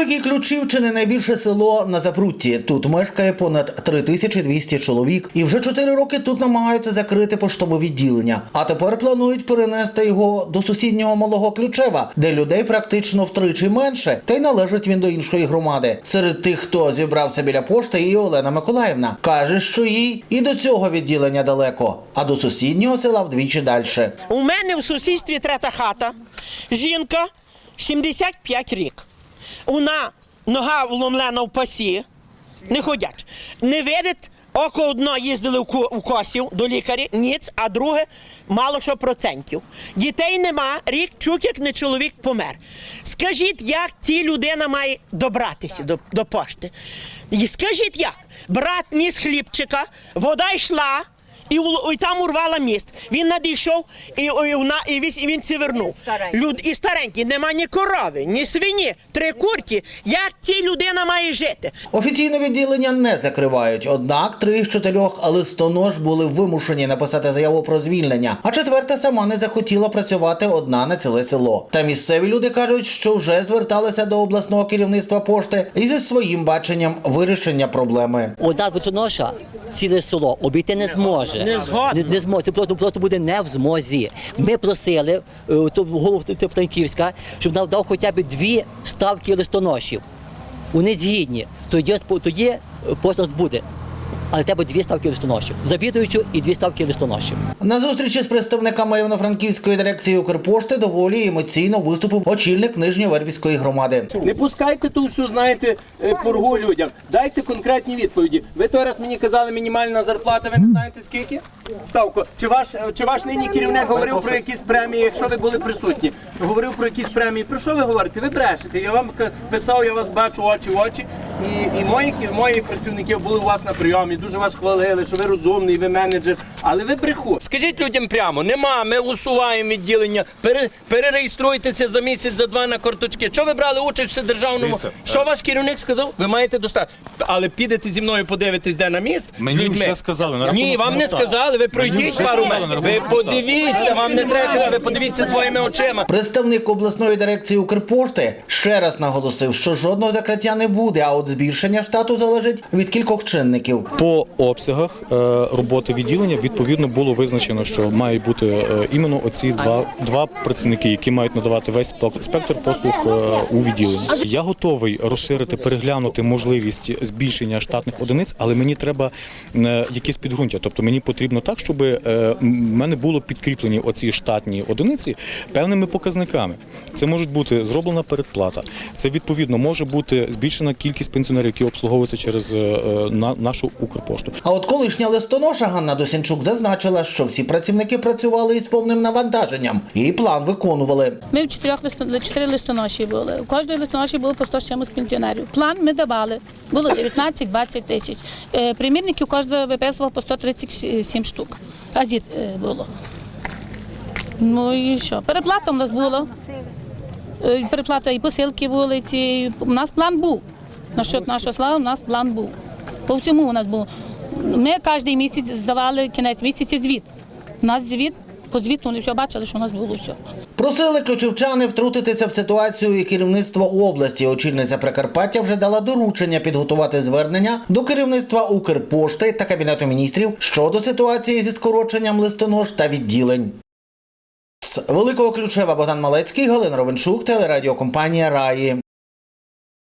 Великий Ключів чи не найбільше село на Запрутті. Тут мешкає понад 3200 чоловік, і вже 4 роки тут намагаються закрити поштове відділення. А тепер планують перенести його до сусіднього малого Ключева, де людей практично втричі менше, та й належить він до іншої громади. Серед тих, хто зібрався біля пошти, і Олена Миколаївна каже, що їй і до цього відділення далеко, а до сусіднього села вдвічі далі. У мене в сусідстві трета хата. Жінка 75 рік. Вона нога вломлена в пасі, не ходять. Не видить, око одно їздили в косів до лікаря, ніц, а друге мало що процентів. Дітей нема, рік чук, як не чоловік помер. Скажіть, як ці людина має добратися до, до пошти? І скажіть як? Брат ніс хлібчика, вода йшла. І, і там урвала міст. Він надійшов і, і, і, і він це вернув. Люд, і старенький, нема ні корови, ні свині, три курки. Як ця людина має жити? Офіційне відділення не закривають, однак три з чотирьох листонож були вимушені написати заяву про звільнення, а четверта сама не захотіла працювати одна на ціле село. Та місцеві люди кажуть, що вже зверталися до обласного керівництва пошти і зі своїм баченням вирішення проблеми. Одна витоноша ціле село обійти не зможе. Не згодна. Не, не зможе. Це просто, просто буде не в змозі. Ми просили е, то, голову Франківська, щоб нам дав хоча б дві ставки листоношів. Вони згідні. Тоді, тоді е, пост буде. Але треба дві ставки листоношів. Завідуючу і дві ставки листоношів. На зустрічі з представниками Івано-Франківської дирекції Укрпошти доволі емоційно виступив очільник Нижньовербівської громади. Не пускайте ту всю, знаєте, е, пургу людям. Дайте конкретні відповіді. Ви той раз мені казали мінімальна зарплата, ви не знаєте скільки? Ставко. Чи ваш, чи ваш нині керівник говорив про якісь премії, якщо ви були присутні? Говорив про якісь премії. Про що ви говорите? Ви брешете. Я вам писав, я вас бачу очі в очі. І, і мої, і мої працівники були у вас на прийомі, дуже вас хвалили, що ви розумний, ви менеджер. Але ви бреху. Скажіть людям прямо, нема, ми усуваємо відділення, пере, перереєструйтеся за місяць, за два на карточки. Що ви брали участь в вседержавному? Дивіться, Що ваш керівник сказав? Ви маєте достати. Але підете зі мною подивитись, де на міст. Мені людьми. вже сказали, на Ні, рахунок вам не сказали. Ви пройдіть вже пару сказали, на метрів. Ви рахунок подивіться, вам не треба. казати, Ви подивіться своїми очима. Представник обласної дирекції Укрпошти ще раз наголосив, що жодного закриття не буде, а от збільшення штату залежить від кількох чинників. По обсягах е, роботи відділення відповідно було визначено, що мають бути е, іменно оці два, два працівники, які мають надавати весь спек- спектр послуг е, у відділенні. Я готовий розширити, переглянути можливість збільшення штатних одиниць, але мені треба е, якісь підґрунтя. Тобто мені потрібно так, щоб в мене було підкріплені оці штатні одиниці певними показниками. Це може бути зроблена передплата. Це відповідно може бути збільшена кількість пенсіонерів, які обслуговуються через на нашу Укрпошту. А от колишня листоноша Ганна Досінчук зазначила, що всі працівники працювали із повним навантаженням і план виконували. Ми в чотирьох чотири листоноші були. У кожної листоноші було по 100 з чимось пенсіонерів. План ми давали. Було 19-20 тисяч. Е, Примірників кожного виписував по 137 штук. Газет е, було. Ну і що? Переплата у нас була. Е, Переплата і посилки були. Ці. У нас план був. Насчет нашого слава, у нас план був. По всьому у нас був. Ми кожен місяць здавали кінець місяця звіт. У нас звіт, по звіту вони все бачили, що у нас було все. Просили ключівчани втрутитися в ситуацію і керівництво області. Очільниця Прикарпаття вже дала доручення підготувати звернення до керівництва Укрпошти та Кабінету міністрів щодо ситуації зі скороченням листонож та відділень. З Великого Ключева Богдан Малецький, Галина Ровеншук, телерадіокомпанія Раї.